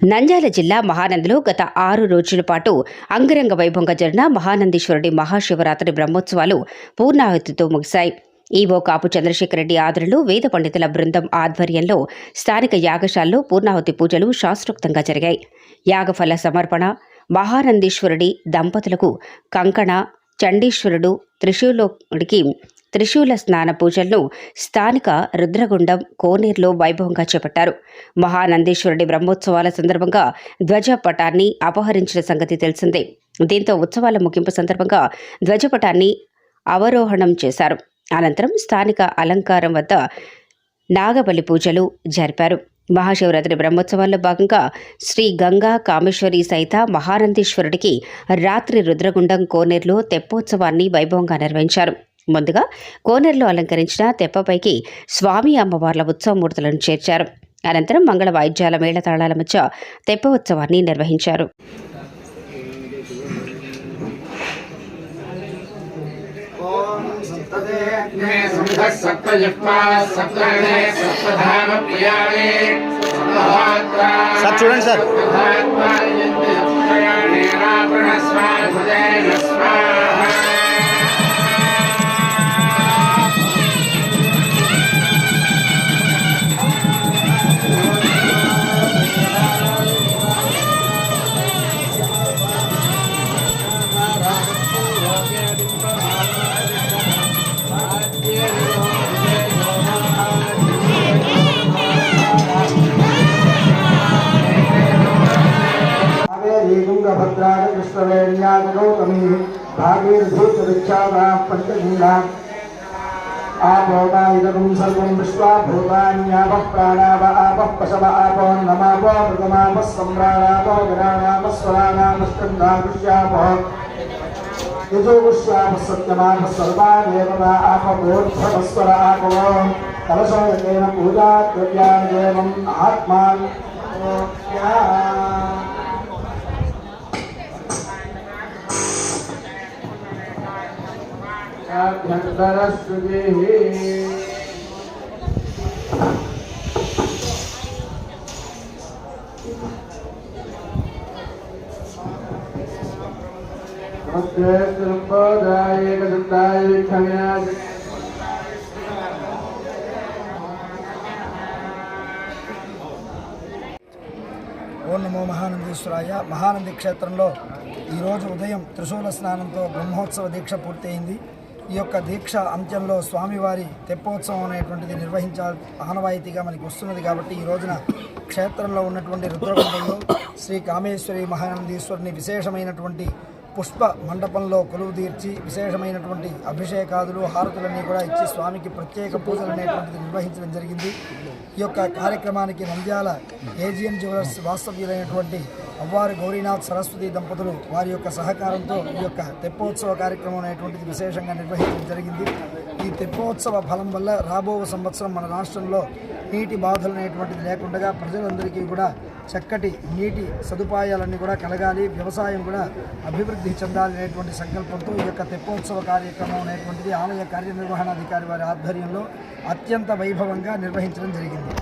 నంద్యాల జిల్లా మహానందిలో గత ఆరు రోజుల పాటు అంగరంగ వైభవంగా జరిగిన మహానందీశ్వరుడి మహాశివరాత్రి బ్రహ్మోత్సవాలు పూర్ణాహుతితో ముగిశాయి. ఈవో కాపు చంద్రశేఖర్ రెడ్డి ఆదరణలో వేద పండితుల బృందం ఆధ్వర్యంలో స్థానిక యాగశాలలో పూర్ణాహుతి పూజలు శాస్త్రోక్తంగా జరిగాయి. యాగఫల సమర్పణ మహానందీశ్వరుడి దంపతులకు కంకణ చండీశ్వరుడు త్రిశూలోకుడికి త్రిశూల స్నాన పూజలను స్థానిక రుద్రగుండం కోనేరులో వైభవంగా చేపట్టారు. మహానందేశ్వరుడి బ్రహ్మోత్సవాల సందర్భంగా ధ్వజపటాన్ని అపహరించిన సంగతి తెలిసిందే. దీంతో ఉత్సవాల ముగింపు సందర్భంగా ధ్వజపటాన్ని అవరోహణం చేశారు. అనంతరం స్థానిక అలంకారం వద్ద నాగబలి పూజలు జరిపారు. మహాశివరాత్రి బ్రహ్మోత్సవాల్లో భాగంగా శ్రీ గంగా కామేశ్వరి సహిత మహానందీశ్వరుడికి రాత్రి రుద్రగుండం కోనేరులో తెప్పోత్సవాన్ని వైభవంగా నిర్వహించారు. ముందుగా కోనర్లు అలంకరించిన తెప్పపైకి స్వామి అమ్మవార్ల ఉత్సవమూర్తులను చేర్చారు. అనంతరం మంగళ వాయిద్యాల మేళ తాళాల మధ్య తెప్ప ఉత్సవాన్ని నిర్వహించారు. చూడండి సార్. कृष्णवेण्याय गौतमी भागीरभूतविख्याताः पञ्चगुणाः आपोता इदगुं सर्वं विश्वा भूतान्यापः प्राणाव आपः पशव आपो नमापो मृगमापः सम्राणापो विराणापः स्वराणापस्कन्धाकृष्यापः यजोगुष्यापः सत्यमापः सर्वादेव वा आपगोर्ध्वस्वर आपो कलशोयकेन पूजा द्रव्यान् आत्मान् सरस्वती नमस्ते त्रिम्बोधाय एकदन्ताय विख्याय ఓం నమో మహానందీశ్వరాయ మహానంది క్షేత్రంలో ఈరోజు ఉదయం త్రిశూల స్నానంతో బ్రహ్మోత్సవ దీక్ష పూర్తయింది ఈ యొక్క దీక్ష అంత్యంలో స్వామివారి తెప్పోత్సవం అనేటువంటిది నిర్వహించాలి ఆనవాయితీగా మనకి వస్తున్నది కాబట్టి ఈ రోజున క్షేత్రంలో ఉన్నటువంటి రుద్రకుండంలో శ్రీ కామేశ్వరి మహానందీశ్వరుని విశేషమైనటువంటి పుష్ప మండపంలో కొలువు తీర్చి విశేషమైనటువంటి అభిషేకాదులు హారతులన్నీ కూడా ఇచ్చి స్వామికి ప్రత్యేక పూజలు అనేటువంటిది నిర్వహించడం జరిగింది. ఈ యొక్క కార్యక్రమానికి నంద్యాల ఏజిఎన్ జ్యువెలర్స్ వాస్తవ్యులైనటువంటి అవ్వారు గౌరీనాథ్ సరస్వతి దంపతులు వారి యొక్క సహకారంతో ఈ యొక్క తెప్పోత్సవ కార్యక్రమం అనేటువంటిది విశేషంగా నిర్వహించడం జరిగింది. ఈ తెప్పోత్సవ ఫలం వల్ల రాబో సంవత్సరం మన రాష్ట్రంలో నీటి బాధలు అనేటువంటిది లేకుండా ప్రజలందరికీ కూడా చక్కటి నీటి సదుపాయాలన్నీ కూడా కలగాలి. వ్యవసాయం కూడా అభివృద్ధి చెందాలి అనేటువంటి సంకల్పంతో ఈ యొక్క తెప్పోత్సవ కార్యక్రమం అనేటువంటిది ఆలయ కార్యనిర్వహణాధికారి వారి ఆధ్వర్యంలో అత్యంత వైభవంగా నిర్వహించడం జరిగింది.